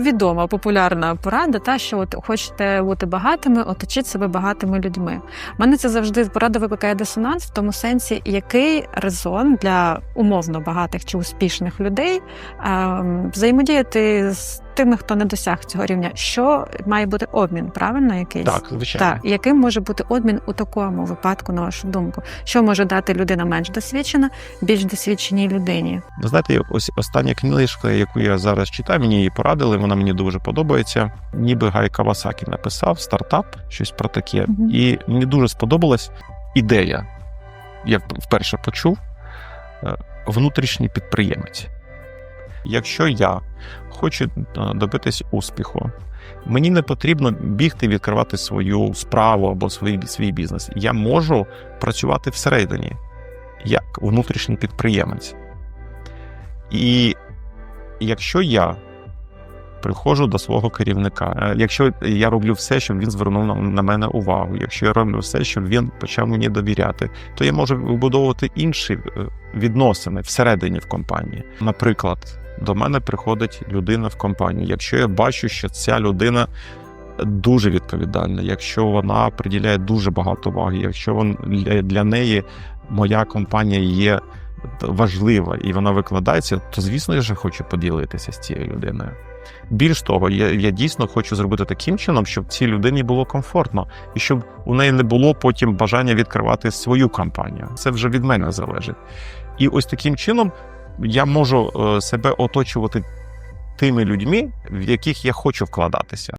відома популярна порада, та що от хочете бути багатими, оточіть себе багатими людьми. У мене це завжди порада викликає дисонанс в тому сенсі, який резон для умовно багатих чи успішних людей ем, взаємодіяти з тими, хто не досяг цього рівня. Що має бути обмін, правильно якийсь? Так, звичайно. Так, яким може бути обмін у такому випадку, на вашу думку? Що може дати людина менш досвідчена, більш досвідченій людині? Знаєте, ось остання книжка, яку я зараз читаю, мені її порадили, вона мені дуже подобається. Ніби Гай Кавасакі написав стартап, щось про таке. Мгм. І мені дуже сподобалась ідея. Я вперше почув е, внутрішній підприємець. Якщо я хочу е, добитись успіху, мені не потрібно бігти відкривати свою справу або свій, свій бізнес. Я можу працювати всередині як внутрішній підприємець. І якщо я приходжу до свого керівника, е, якщо я роблю все, щоб він звернув на- мене увагу, якщо я роблю все, щоб він почав мені довіряти, то я можу вибудовувати інші е, відносини всередині в компанії. Наприклад, до мене приходить людина в компанію. Якщо я бачу, що ця людина дуже відповідальна, якщо вона приділяє дуже багато уваги, якщо вон для неї моя компанія є важлива і вона викладається, то звісно я вже хочу поділитися з цією людиною. Більш того, я, я дійсно хочу зробити таким чином, щоб цій людині було комфортно, і щоб у неї не було потім бажання відкривати свою компанію. Це вже від мене залежить. І ось таким чином я можу е, себе оточувати тими людьми, в яких я хочу вкладатися.